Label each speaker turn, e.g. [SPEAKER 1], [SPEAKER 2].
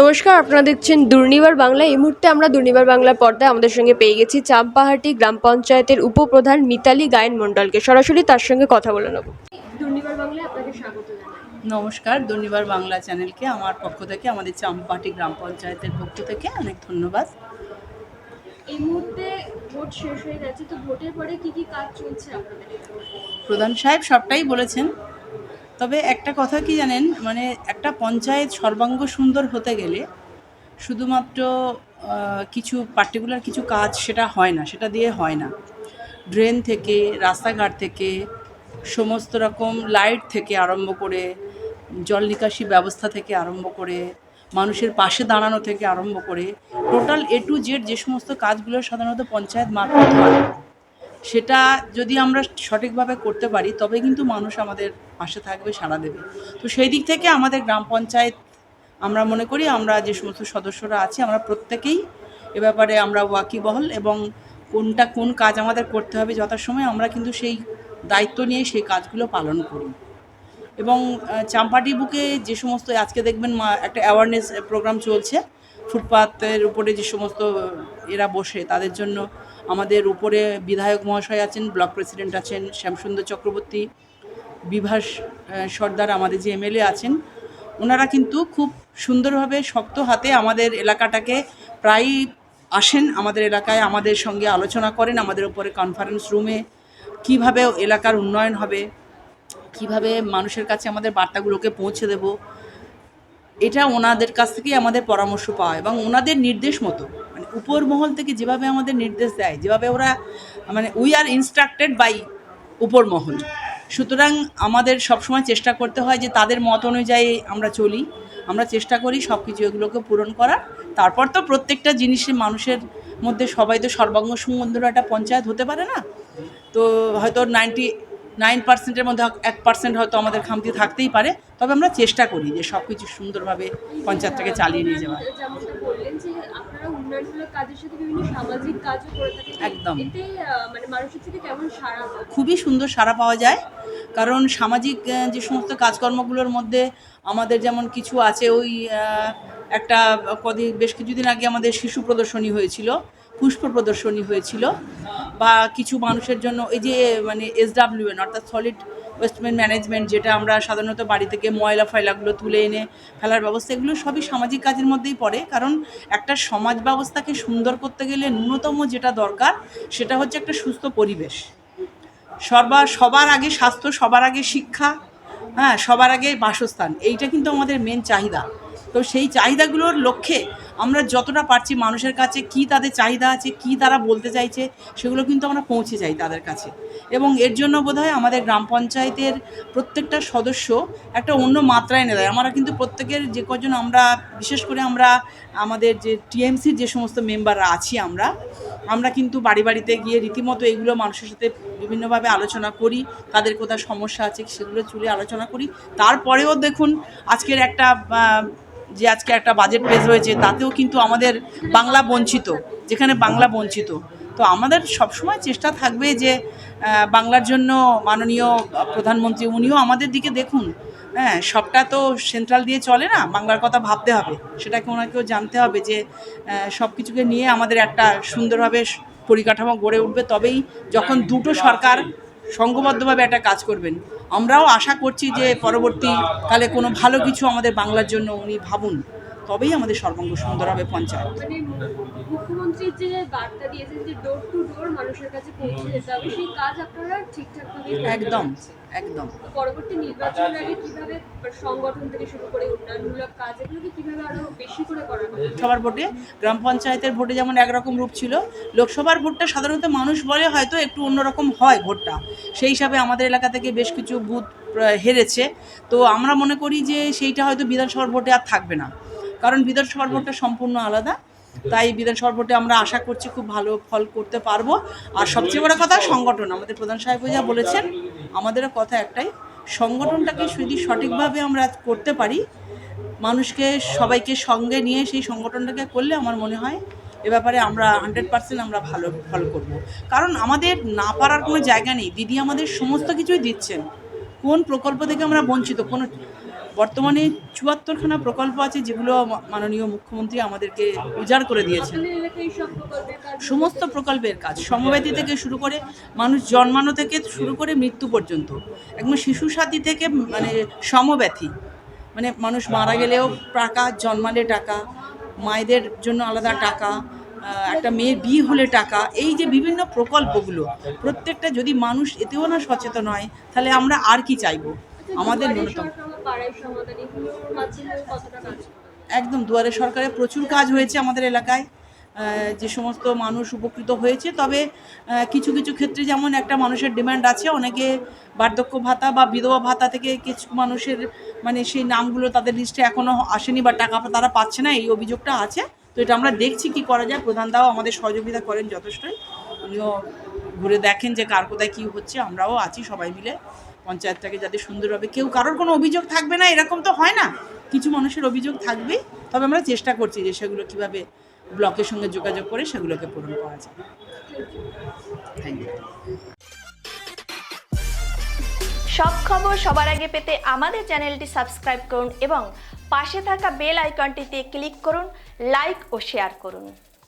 [SPEAKER 1] নমস্কার আপনারা দেখছেন দুর্নিবার বাংলা। এই মুহূর্তে আমরা দুর্নিবার বাংলার পর্দায় আমাদের সঙ্গে পেয়ে গেছি চাম্পাহাটি গ্রাম পঞ্চায়েতের উপপ্রধান মিতালি গায়ন মণ্ডলকে। সরাসরি তার সঙ্গে কথা বলে নেব। দুর্নিবার বাংলায় আপনাকে স্বাগত
[SPEAKER 2] নমস্কার দুর্নিবার বাংলা চ্যানেলকে আমার পক্ষ থেকে আমাদের চাম্পাটি গ্রাম পঞ্চায়েতের পক্ষ থেকে অনেক ধন্যবাদ।
[SPEAKER 1] এই মুহূর্তে ভোট শেষ হয়ে গেছে তো ভোটের পরে কি কি কাজ চলছে আপনাদের?
[SPEAKER 2] প্রধান সাহেব সবটাই বলেছেন। তবে একটা কথা কি জানেন মানে একটা পঞ্চায়েত সর্বাঙ্গ সুন্দর হতে গেলে শুধুমাত্র কিছু পার্টিকুলার কিছু কাজ সেটা হয় না, সেটা দিয়ে হয় না। ড্রেন থেকে, রাস্তাঘাট থেকে, সমস্ত রকম লাইট থেকে আরম্ভ করে, জল নিকাশি ব্যবস্থা থেকে আরম্ভ করে, মানুষের পাশে দাঁড়ানো থেকে আরম্ভ করে টোটাল এ টু জেড যে সমস্ত কাজগুলো সাধারণত পঞ্চায়েত মারফত সেটা যদি আমরা সঠিকভাবে করতে পারি তবে কিন্তু মানুষ আমাদের পাশে থাকবে, সাড়া দেবে। তো সেই দিক থেকে আমাদের গ্রাম পঞ্চায়েত, আমরা মনে করি আমরা যে সমস্ত সদস্যরা আছি, আমরা প্রত্যেকেই এ ব্যাপারে আমরা ওয়াকিবহল এবং কোনটা কোন কাজ আমাদের করতে হবে যথাসময়ে আমরা কিন্তু সেই দায়িত্ব নিয়ে সেই কাজগুলো পালন করি। এবং চাম্পাটি বুকে যে সমস্ত, আজকে দেখবেন একটা অ্যাওয়ারনেস প্রোগ্রাম চলছে। ফুটপাতের উপরে যে সমস্ত এরা বসে, তাদের জন্য আমাদের উপরে বিধায়ক মহাশয় আছেন, ব্লক প্রেসিডেন্ট আছেন, শ্যামসুন্দর চক্রবর্তী বিভাস সর্দার আমাদের যে এমএলএ আছেন, ওনারা কিন্তু খুব সুন্দরভাবে শক্ত হাতে আমাদের এলাকাটাকে প্রায়ই আসেন আমাদের এলাকায়, আমাদের সঙ্গে আলোচনা করেন, আমাদের উপরে কনফারেন্স রুমে কীভাবে এলাকার উন্নয়ন হবে, কীভাবে মানুষের কাছে আমাদের বার্তাগুলোকে পৌঁছে দেব, এটা ওনাদের কাছ থেকেই আমাদের পরামর্শ পাওয়া এবং ওনাদের নির্দেশ মতো মানে উপর মহল থেকে যেভাবে আমাদের নির্দেশ দেয়, যেভাবে ওরা মানে উই আর ইনস্ট্রাক্টেড বাই উপর মহল সুতরাং আমাদের সবসময় চেষ্টা করতে হয় যে তাদের মত অনুযায়ী আমরা চলি। আমরা চেষ্টা করি সব কিছু এগুলোকে পূরণ করার। তারপর তো প্রত্যেকটা জিনিসে মানুষের মধ্যে সবাই তো সর্বাঙ্গ সুন্দর একটা পঞ্চায়েত হতে পারে না? তো হয়তো নাইনটি নাইন পার্সেন্টের মধ্যে এক পার্সেন্ট হয়তো আমাদের খামতি থাকতেই পারে। তবে আমরা চেষ্টা করি যে সব কিছু সুন্দরভাবে পঞ্চায়েতটাকে চালিয়ে নিয়ে যাওয়ার।
[SPEAKER 1] যেমনটা বললেন যে আপনারা উন্নয়নমূলক কাজের সাথে বিভিন্ন সামাজিক কাজও করে থাকেন
[SPEAKER 2] একদম।
[SPEAKER 1] মানে
[SPEAKER 2] খুবই সুন্দর সাড়া পাওয়া যায়। কারণ সামাজিক যে সমস্ত কাজকর্মগুলোর মধ্যে আমাদের যেমন কিছু আছে ওই একটা কদিন বেশ কিছুদিন আগে আমাদের শিশু প্রদর্শনী হয়েছিল পুষ্প প্রদর্শনী হয়েছিল। বা কিছু মানুষের জন্য এই যে মানে এসডাব্লিউএন অর্থাৎ সলিড ওয়েস্টমেন্ট ম্যানেজমেন্ট যেটা আমরা সাধারণত বাড়ি থেকে ময়লা ফয়লাগুলো তুলে এনে ফেলার ব্যবস্থা, এগুলো সবই সামাজিক কাজের মধ্যেই পড়ে। কারণ একটা সমাজ ব্যবস্থাকে সুন্দর করতে গেলে ন্যূনতম যেটা দরকার সেটা হচ্ছে একটা সুস্থ পরিবেশ। সর্বা, সবার আগে স্বাস্থ্য, সবার আগে শিক্ষা হ্যাঁ সবার আগে বাসস্থান। এইটা কিন্তু আমাদের মেন চাহিদা। তো সেই চাহিদাগুলোর লক্ষ্যে আমরা যতটা পারছি মানুষের কাছে কি তাদের চাহিদা আছে, কি তারা বলতে চাইছে, সেগুলো কিন্তু আমরা পৌঁছে যাই তাদের কাছে। এবং এর জন্য বোধহয় আমাদের গ্রাম পঞ্চায়েতের প্রত্যেকটা সদস্য একটা অন্য মাত্রায় এনে দেয়। আমরা কিন্তু প্রত্যেকের যে কজন আমরা, বিশেষ করে আমরা, আমাদের যে টিএমসির যে সমস্ত মেম্বাররা আছি আমরা আমরা কিন্তু বাড়ি বাড়িতে গিয়ে রীতিমতো এগুলো মানুষের সাথে বিভিন্নভাবে আলোচনা করি, তাদের কোথায় সমস্যা আছে সেগুলো চুলে আলোচনা করি। তারপরেও দেখুন, আজকের একটা যে আজকে একটা বাজেট পেশ হয়েছে, তাতেও কিন্তু আমাদের বাংলা বঞ্চিত, যেখানে বাংলা বঞ্চিত। তো আমাদের সবসময় চেষ্টা থাকবে যে বাংলার জন্য মাননীয় প্রধানমন্ত্রী, উনিও আমাদের দিকে দেখুন। হ্যাঁ সবটা তো সেন্ট্রাল দিয়ে চলে না বাংলার কথা ভাবতে হবে। সেটাকে ওনাকেও জানতে হবে যে সব কিছুকে নিয়ে আমাদের একটা সুন্দরভাবে পরিকাঠামো গড়ে উঠবে। তবেই যখন দুটো সরকার সংঘবদ্ধভাবে একটা কাজ করবেন আমরাও আশা করছি যে পরবর্তীকালে কোনো ভালো কিছু আমাদের বাংলার জন্য উনি ভাবুন। তবেই আমাদের সর্বাঙ্গ সুন্দর হবে পঞ্চায়েত।
[SPEAKER 1] মুখ্যমন্ত্রীর যে বার্তা দিয়েছেন যে ডোর টু ডোর মানুষের কাছে পৌঁছে যেতে হবে সেই কাজ আপনারা ঠিকঠাক
[SPEAKER 2] একদম। একদম।
[SPEAKER 1] পরবর্তী নির্বাচনের আগে কীভাবে সংগঠন থেকে শুরু করে উন্নয়নমূলক কাজ এগুলোকে কীভাবে আরও বেশি করে করা
[SPEAKER 2] লোকসভার ভোটে গ্রাম পঞ্চায়েতের ভোটে যেমন একরকম রূপ ছিল লোকসভার ভোটটা সাধারণত মানুষ বলে হয়তো একটু অন্যরকম হয় ভোটটা। সেই হিসাবে আমাদের এলাকা থেকে বেশ কিছু বুথ হেরেছে। তো আমরা মনে করি যে সেইটা হয়তো বিধানসভার ভোটে আর থাকবে না। কারণ বিধানসভার ভোটটা সম্পূর্ণ আলাদা। তাই বিধানসভার ভোটে আমরা আশা করছি খুব ভালো ফল করতে পারব। আর সবচেয়ে বড় কথা সংগঠন। আমাদের প্রধান সাহেব যা বলেছেন আমাদেরও কথা একটাই, সংগঠনটাকে যদি সঠিকভাবে আমরা করতে পারি, মানুষকে সবাইকে সঙ্গে নিয়ে সেই সংগঠনটাকে করলে আমার মনে হয় এ ব্যাপারে আমরা হান্ড্রেড পার্সেন্ট আমরা ভালো ফল করব। কারণ আমাদের না পারার কোনো জায়গা নেই। দিদি আমাদের সমস্ত কিছুই দিচ্ছেন। কোন প্রকল্প থেকে আমরা বঞ্চিত? কোনো বর্তমানে চুয়াত্তরখানা প্রকল্প আছে যেগুলো মাননীয় মুখ্যমন্ত্রী আমাদেরকে উজাড় করে দিয়েছেন। সমস্ত প্রকল্পের কাজ সমব্যাধি থেকে শুরু করে মানুষ জন্মানো থেকে শুরু করে মৃত্যু পর্যন্ত, একদম শিশু সাথী থেকে মানে সমব্যথী। মানে মানুষ মারা গেলেও টাকা, জন্মালে টাকা, মায়েদের জন্য আলাদা টাকা একটা মেয়ের বিয়ে হলে টাকা, এই যে বিভিন্ন প্রকল্পগুলো, প্রত্যেকটা যদি মানুষ এতেও না সচেতন হয়, তাহলে আমরা আর কি চাইব? আমাদের ন্যূনতম একদম, দুয়ারে সরকারে প্রচুর কাজ হয়েছে আমাদের এলাকায়। যে সমস্ত মানুষ উপকৃত হয়েছে, তবে কিছু কিছু ক্ষেত্রে যেমন একটা মানুষের ডিমান্ড আছে, অনেকে বার্ধক্য ভাতা বা বিধবা ভাতা থেকে কিছু মানুষের মানে সেই নামগুলো তাদের লিস্টে এখনও আসেনি বা টাকা তারা পাচ্ছে না, এই অভিযোগটা আছে। তো এটা আমরা দেখছি কি করা যায় প্রধানদাও আমাদের সহযোগিতা করেন যথেষ্টই। উনিও ঘুরে দেখেন যে কার কোথায় কী হচ্ছে, আমরাও আছি সবাই মিলে। পঞ্চায়েতটাকে যাতে সুন্দরভাবে কেউ কারোর কোনো অভিযোগ থাকবে না এরকম তো হয় না। কিছু মানুষের অভিযোগ থাকবেই। তবে আমরা চেষ্টা করছি যে সেগুলো কীভাবে ব্লকের সঙ্গে যোগাযোগ করে সেগুলোকে পূরণ করা যায়। থ্যাংক ইউ
[SPEAKER 3] সব খবর সবার আগে পেতে আমাদের চ্যানেলটি সাবস্ক্রাইব করুন এবং পাশে থাকা বেল আইকনটিতে ক্লিক করুন লাইক ও শেয়ার করুন।